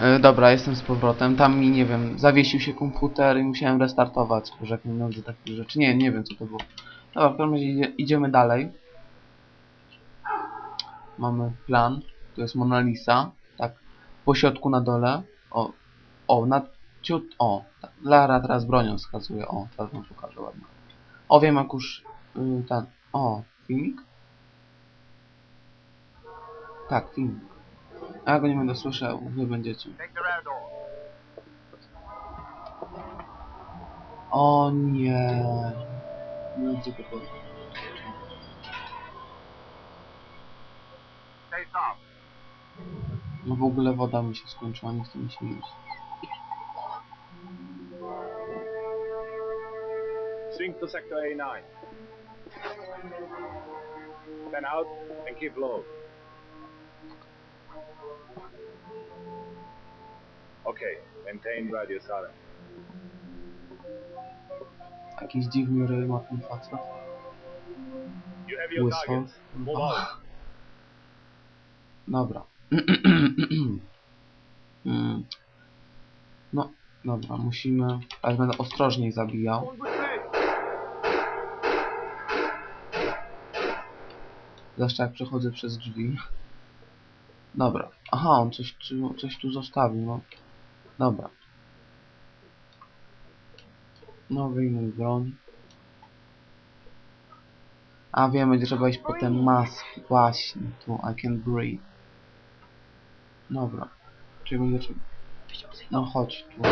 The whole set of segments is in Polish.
E, dobra, jestem z powrotem. Tam mi, nie wiem, zawiesił się komputer i musiałem restartować, jak nie miałem takich rzeczy. Nie, nie wiem co to było. Dobra, w każdym razie idzie, idziemy dalej. Mamy plan. Tu jest Mona Lisa. Tak. Po środku na dole. O, o, na ciut. O, tak. Lara teraz bronią wskazuje. O, teraz wam pokażę ładnie. O, wiem jak już y, ten. O, filmik? Tak, filmik. A go nie będę słyszał, wy będziecie. O nie. Nie widzę go po- Stay soft. No w ogóle woda mi się skończyła, nie chce mi się iść. Sync to sector A9. Then out and keep low. Okay, maintain radio silence. Jakiś dziwny ryj ma ten facet. You have your targets. Move out. Dobra. Mm. No, dobra, musimy... Ale będę ostrożniej zabijał. Zwłaszcza jak przechodzę przez drzwi. Dobra. Aha, on coś, coś tu zostawił, no. Dobra. No, wyjmuj broń. A wiemy, gdzie trzeba iść po ten mask. Właśnie, tu I can breathe. Dobra. Czyli będzie trzeba... No chodź tu.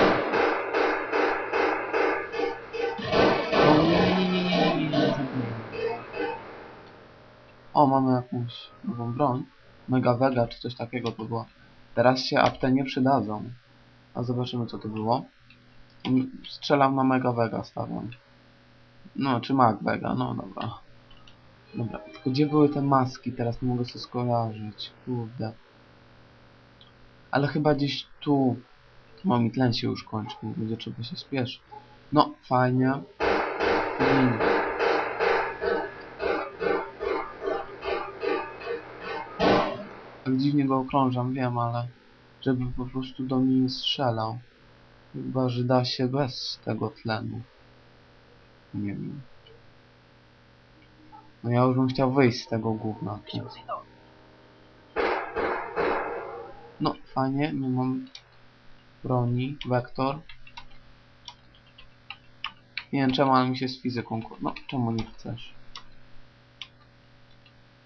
O. O, mamy jakąś nową broń. Mega Vega czy coś takiego to było. Teraz się apte nie przydadzą. A zobaczymy co to było. Mm, Strzelam na Mega Vega stawiam. No, czy Mag Vega, no dobra. Dobra, tylko gdzie były te maski? Teraz nie mogę sobie skojarzyć. Kurde. Ale chyba gdzieś tu. No mi tlen się już kończy, będzie trzeba się spieszyć. No, fajnie. Gin. Tak dziwnie go okrążam, wiem, ale żeby po prostu do mnie nie strzelał. Chyba, że da się bez tego tlenu. Nie wiem. No ja już bym chciał wyjść z tego gówna. No, fajnie, nie mam broni, wektor. Nie wiem czemu, ale mi się z fizyką... No, czemu nie chcesz?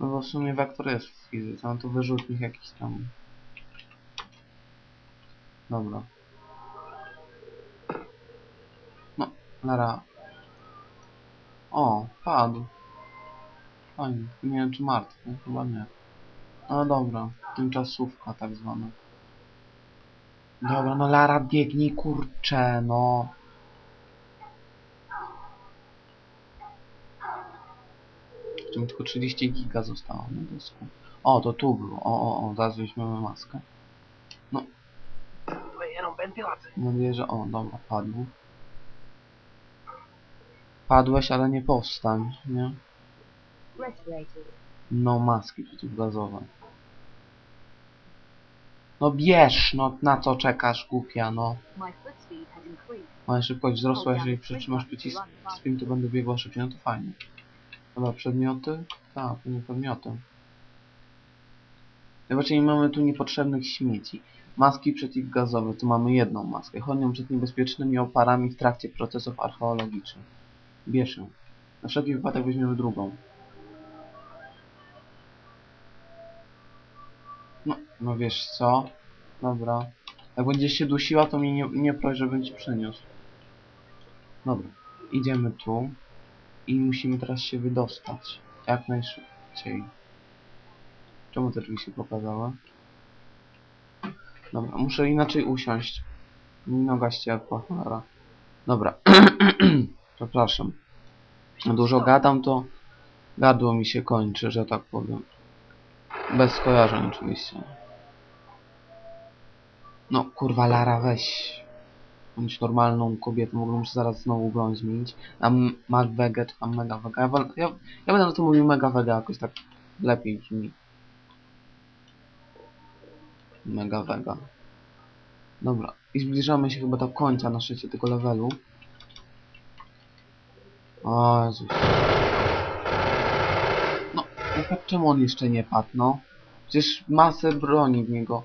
No bo w sumie wektor jest w fizyce, no to wyrzutnik jakiś tam. Dobra. No, Lara. O, padł. Fajnie. Nie wiem czy martwy, chyba nie. No dobra, tymczasówka tak zwana. Dobra, no Lara biegnij, kurcze, no. Jeszcze mi tylko 30 giga zostało na dysku. O, to tu było. O, o, o, zaraz weźmiemy maskę. Wyjeną wentylację. Mam nadzieję, że... O, dobra, padł. Padłeś, ale nie powstań, nie? No, maski przeciwgazowe. No bierz, no na co czekasz, głupia, no. Moja szybkość wzrosła, jeżeli przytrzymasz przycisk spin, to będę biegła szybciej, no to fajnie. Dobra, przedmioty? Tak, pewnie przedmioty. Zobaczcie, mamy tu niepotrzebnych śmieci. Maski przeciwgazowe, tu mamy jedną maskę. Chronią przed niebezpiecznymi oparami w trakcie procesów archeologicznych. Bierz ją. Na wszelki wypadek weźmiemy drugą. No, no wiesz co? Dobra. Jak będziesz się dusiła, to mnie nie, nie proś, żebym ci przyniósł. Dobra, idziemy tu i musimy teraz się wydostać. Jak najszybciej. Czemu te drzwi się pokazały? Dobra, muszę inaczej usiąść. Mi noga ściekła, cholera. Dobra. Przepraszam. Dużo gadam, to gardło mi się kończy, że tak powiem. Bez skojarzeń oczywiście. No, kurwa, Lara, weź. Bądź normalną kobietą, w ogóle muszę zaraz znowu broń zmienić. Tam Mag Vega, czy tam Mega Vega. Ja, ja, ja będę na to mówił Mega Vega jakoś tak lepiej brzmi. Mega Vega. Dobra, i zbliżamy się chyba do końca na szczycie tego levelu. O Jezus. No, czemu on jeszcze nie padł, no? Przecież masę broni w niego